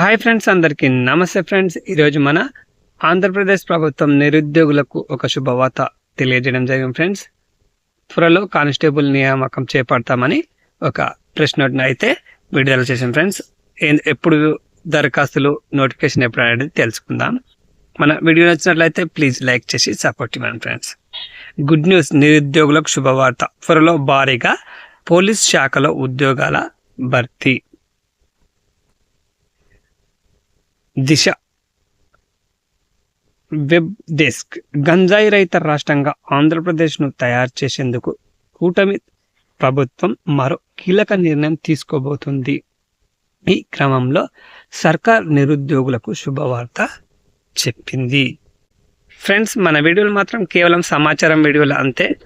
Hi friends అందరికీ. నమస్తే friends. ఈరోజు మన ఆంధ్రప్రదేశ్ ప్రభుత్వం నిరుద్యోగులకు ఒక శుభవార్త తెలియజేయడం జరిగింది ఫ్రెండ్స్. త్వరలో కానిస్టేబుల్ నియామకం చేపడతామని ఒక ప్రెస్ నోట్ని అయితే విడుదల చేసాం ఫ్రెండ్స్. ఎప్పుడు దరఖాస్తులు నోటిఫికేషన్ ఎప్పుడు అనేది తెలుసుకుందాం. మన వీడియో నచ్చినట్లయితే ప్లీజ్ లైక్ చేసి సపోర్ట్ ఇవ్వండి ఫ్రెండ్స్. Good news. నిరుద్యోగులకు శుభవార్త. త్వరలో భారీగా పోలీస్ శాఖలో ఉద్యోగాల భర్తీ. దిశ. Web desk. గంజాయి రహిత రాష్ట్రంగా ఆంధ్రప్రదేశ్ను తయారు చేసేందుకు కూటమి ప్రభుత్వం మరో కీలక నిర్ణయం తీసుకోబోతుంది. ఈ క్రమంలో సర్కార్ నిరుద్యోగులకు శుభవార్త చెప్పింది. ఫ్రెండ్స్ మన వీడియోలు మాత్రం కేవలం సమాచారం వీడియోలు అంతే.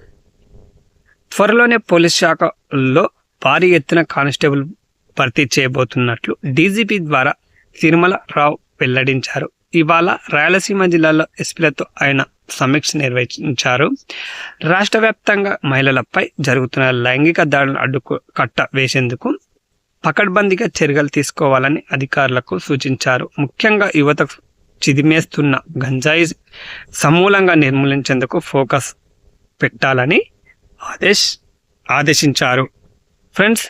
త్వరలోనే పోలీస్ శాఖలో భారీ ఎత్తున కానిస్టేబుల్ భర్తీ చేయబోతున్నట్లు డీజీపీ ద్వారా తిరుమల రావు వెల్లడించారు. ఇవాళ రాయలసీమ జిల్లాలో ఎస్పీలతో ఆయన సమీక్ష నిర్వహించారు. రాష్ట్ర వ్యాప్తంగా మహిళలపై జరుగుతున్న లైంగిక దాడులను అడ్డుకు కట్ట వేసేందుకు పకడ్బందీగా చర్యలు తీసుకోవాలని అధికారులకు సూచించారు. ముఖ్యంగా యువతకు చిదిమేస్తున్న గంజాయి సమూలంగా నిర్మూలించేందుకు ఫోకస్ పెట్టాలని ఆదేశ్ ఆదేశించారు. ఫ్రెండ్స్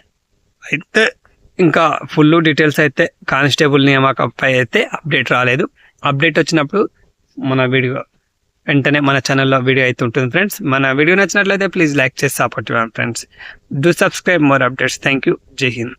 అయితే ఇంకా ఫుల్ డీటెయిల్స్ అయితే కానిస్టేబుల్ నియామకంపై అయితే అప్డేట్ రాలేదు. అప్డేట్ వచ్చినప్పుడు మన వీడియో వెంటనే మన ఛానల్లో వీడియో అయితే ఉంటుంది ఫ్రెండ్స్ మన వీడియో నచ్చినట్లయితే ప్లీజ్ లైక్ చేసి సపోర్ట్ ఇవ్వండి friends do subscribe more updates thank you Jai Hind